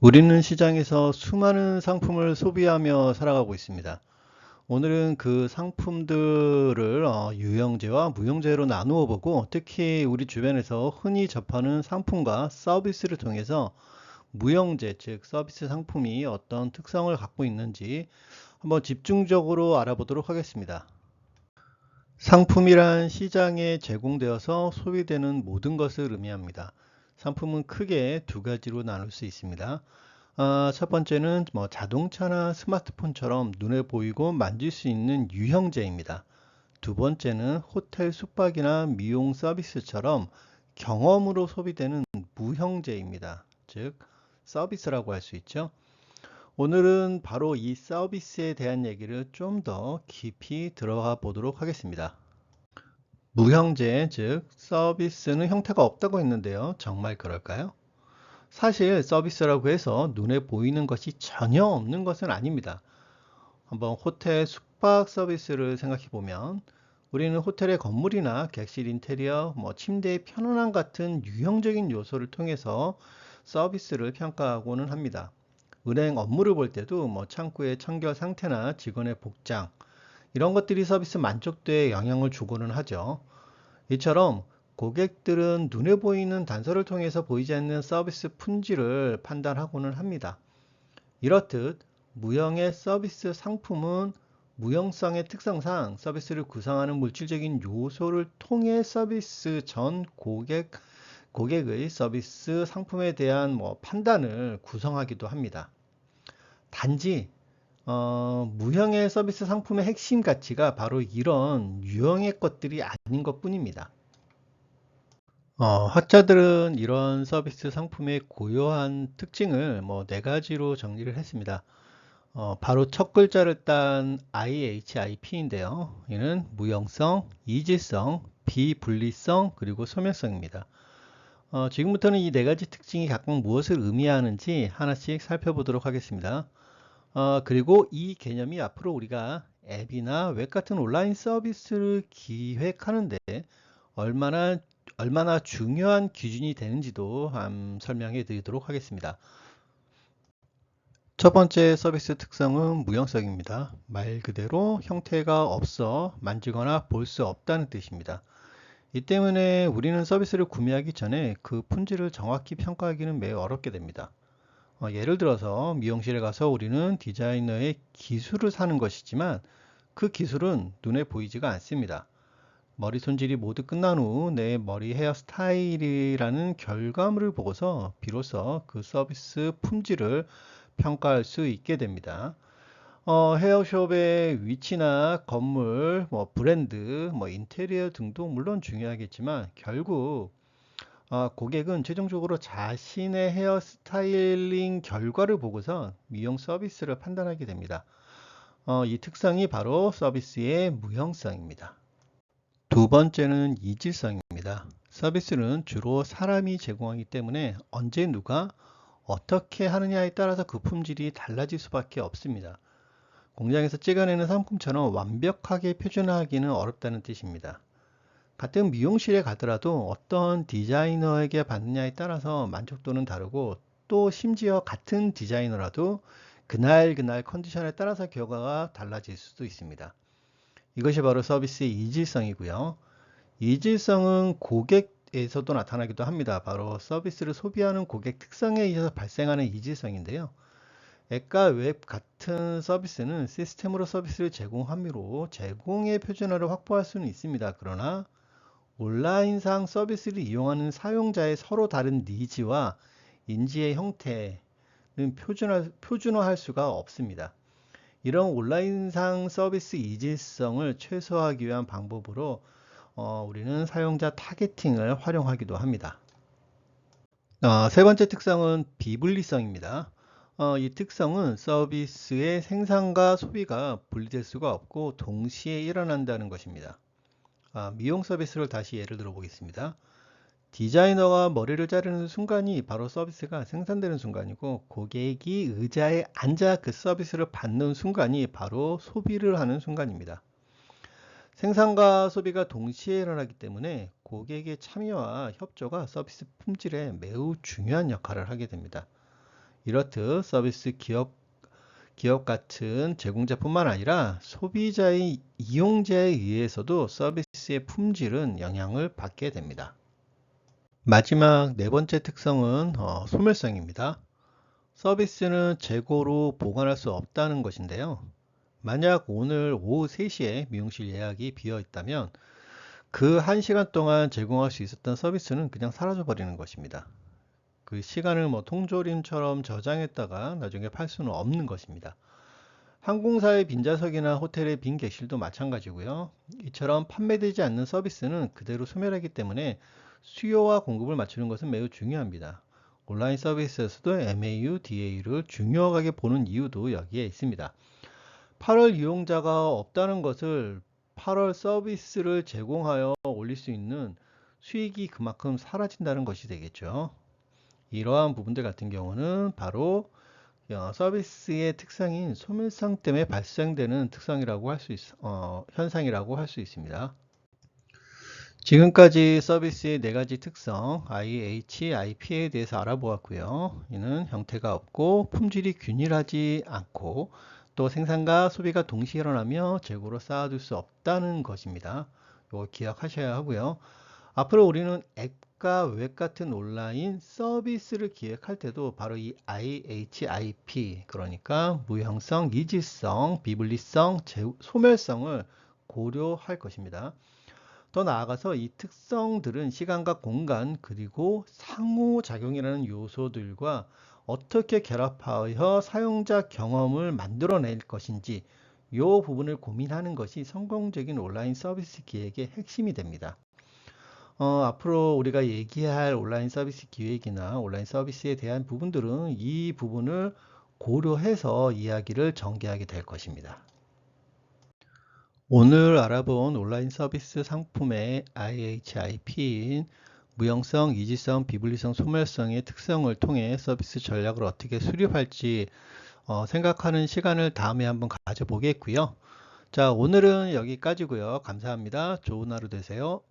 우리는 시장에서 수많은 상품을 소비하며 살아가고 있습니다. 오늘은 그 상품들을 어, 유형제와 무형제로 나누어 보고 특히 우리 주변에서 흔히 접하는 상품과 서비스를 통해서 무형제, 즉 서비스 상품이 어떤 특성을 갖고 있는지 한번 집중적으로 알아보도록 하겠습니다. 상품이란 시장에 제공되어서 소비되는 모든 것을 의미합니다. 상품은 크게 두 가지로 나눌 수 있습니다. 아, 첫 번째는 뭐 자동차나 스마트폰처럼 눈에 보이고 만질 수 있는 유형제입니다. 두 번째는 호텔 숙박이나 미용 서비스처럼 경험으로 소비되는 무형제입니다. 즉 서비스라고 할 수 있죠. 오늘은 바로 이 서비스에 대한 얘기를 좀 더 깊이 들어가 보도록 하겠습니다. 무형제, 즉 서비스는 형태가 없다고 했는데요. 정말 그럴까요? 사실 서비스라고 해서 눈에 보이는 것이 전혀 없는 것은 아닙니다. 한번 호텔 숙박 서비스를 생각해 보면 우리는 호텔의 건물이나 객실 인테리어, 뭐 침대의 편안함 같은 유형적인 요소를 통해서 서비스를 평가하고는 합니다. 은행 업무를 볼 때도 뭐 창구의 청결 상태나 직원의 복장 이런 것들이 서비스 만족도에 영향을 주고는 하죠. 이처럼 고객들은 눈에 보이는 단서를 통해서 보이지 않는 서비스 품질을 판단하고는 합니다. 이렇듯 무형의 서비스 상품은 무형성의 특성상 서비스를 구성하는 물질적인 요소를 통해 서비스 전 고객, 고객의 서비스 상품에 대한 뭐 판단을 구성하기도 합니다. 단지 어, 무형의 서비스 상품의 핵심 가치가 바로 이런 유형의 것들이 아닌 것 뿐입니다. 어, 학자들은 이런 서비스 상품의 고유한 특징을 뭐 네 가지로 정리를 했습니다. 어, 바로 첫 글자를 딴 IHIP인데요. 이는 무형성, 이질성, 비분리성, 그리고 소멸성입니다. 어, 지금부터는 이 네 가지 특징이 각각 무엇을 의미하는지 하나씩 살펴보도록 하겠습니다. 어, 그리고 이 개념이 앞으로 우리가 앱이나 웹 같은 온라인 서비스를 기획하는데 얼마나 얼마나 중요한 기준이 되는지도 음, 설명해 드리도록 하겠습니다. 첫 번째 서비스 특성은 무형성입니다. 말 그대로 형태가 없어 만지거나 볼 수 없다는 뜻입니다. 이 때문에 우리는 서비스를 구매하기 전에 그 품질을 정확히 평가하기는 매우 어렵게 됩니다. 어, 예를 들어서 미용실에 가서 우리는 디자이너의 기술을 사는 것이지만 그 기술은 눈에 보이지가 않습니다. 머리 손질이 모두 끝난 후 내 머리 헤어 스타일이라는 결과물을 보고서 비로소 그 서비스 품질을 평가할 수 있게 됩니다. 어, 헤어숍의 위치나 건물, 뭐 브랜드, 뭐 인테리어 등도 물론 중요하겠지만 결국 어, 고객은 최종적으로 자신의 헤어 스타일링 결과를 보고서 미용 서비스를 판단하게 됩니다. 어, 이 특성이 바로 서비스의 무형성입니다. 두 번째는 이질성입니다. 서비스는 주로 사람이 제공하기 때문에 언제 누가 어떻게 하느냐에 따라서 그 품질이 달라질 수밖에 없습니다. 공장에서 찍어내는 상품처럼 완벽하게 표준화하기는 어렵다는 뜻입니다. 같은 미용실에 가더라도 어떤 디자이너에게 받느냐에 따라서 만족도는 다르고 또 심지어 같은 디자이너라도 그날 그날 컨디션에 따라서 결과가 달라질 수도 있습니다. 이것이 바로 서비스의 이질성이고요. 이질성은 고객에서도 나타나기도 합니다. 바로 서비스를 소비하는 고객 특성에 의해서 발생하는 이질성인데요. 앱과 웹 같은 서비스는 시스템으로 서비스를 제공함으로 제공의 표준화를 확보할 수는 있습니다. 그러나 온라인상 서비스를 이용하는 사용자의 서로 다른 니즈와 인지의 형태는 표준화, 표준화 할 수가 없습니다. 이런 온라인상 서비스 이질성을 최소화하기 위한 방법으로 어, 우리는 사용자 타겟팅을 활용하기도 합니다. 어, 세 번째 특성은 비분리성입니다. 어, 이 특성은 서비스의 생산과 소비가 분리될 수가 없고 동시에 일어난다는 것입니다. 아, 미용 서비스를 다시 예를 들어 보겠습니다. 디자이너가 머리를 자르는 순간이 바로 서비스가 생산되는 순간이고 고객이 의자에 앉아 그 서비스를 받는 순간이 바로 소비를 하는 순간입니다. 생산과 소비가 동시에 일어나기 때문에 고객의 참여와 협조가 서비스 품질에 매우 중요한 역할을 하게 됩니다. 이렇듯 서비스 기업 기업 같은 제공자뿐만 아니라 소비자의 이용자에 의해서도 서비스의 품질은 영향을 받게 됩니다. 마지막 네 번째 특성은 어, 소멸성입니다. 서비스는 재고로 보관할 수 없다는 것인데요. 만약 오늘 오후 3시에 미용실 예약이 비어 있다면 그 1시간 동안 제공할 수 있었던 서비스는 그냥 사라져 버리는 것입니다. 그 시간을 뭐 통조림처럼 저장했다가 나중에 팔 수는 없는 것입니다. 항공사의 빈좌석이나 호텔의 빈 객실도 마찬가지고요. 이처럼 판매되지 않는 서비스는 그대로 소멸하기 때문에 수요와 공급을 맞추는 것은 매우 중요합니다. 온라인 서비스에서도 MAU, DA를 중요하게 보는 이유도 여기에 있습니다. 8월 이용자가 없다는 것을 8월 서비스를 제공하여 올릴 수 있는 수익이 그만큼 사라진다는 것이 되겠죠. 이러한 부분들 같은 경우는 바로 어, 서비스의 특성인 소멸성 때문에 발생되는 특성이라고 할 수 있, 어, 현상이라고 할 수 있습니다. 지금까지 서비스의 네 가지 특성 IH, IP에 대해서 알아보았고요. 이는 형태가 없고 품질이 균일하지 않고 또 생산과 소비가 동시에 일어나며 재고로 쌓아둘 수 없다는 것입니다. 이거 기억하셔야 하고요. 앞으로 우리는 앱과 웹 같은 온라인 서비스를 기획할 때도 바로 이 IHIP 그러니까 무형성, 이질성, 비분리성, 소멸성을 고려할 것입니다. 더 나아가서 이 특성들은 시간과 공간 그리고 상호작용이라는 요소들과 어떻게 결합하여 사용자 경험을 만들어낼 것인지 이 부분을 고민하는 것이 성공적인 온라인 서비스 기획의 핵심이 됩니다. 어, 앞으로 우리가 얘기할 온라인 서비스 기획이나 온라인 서비스에 대한 부분들은 이 부분을 고려해서 이야기를 전개하게 될 것입니다. 오늘 알아본 온라인 서비스 상품의 IHIP인 무형성, 이지성, 비분리성, 소멸성의 특성을 통해 서비스 전략을 어떻게 수립할지 어, 생각하는 시간을 다음에 한번 가져보겠고요. 자, 오늘은 여기까지고요. 감사합니다. 좋은 하루 되세요.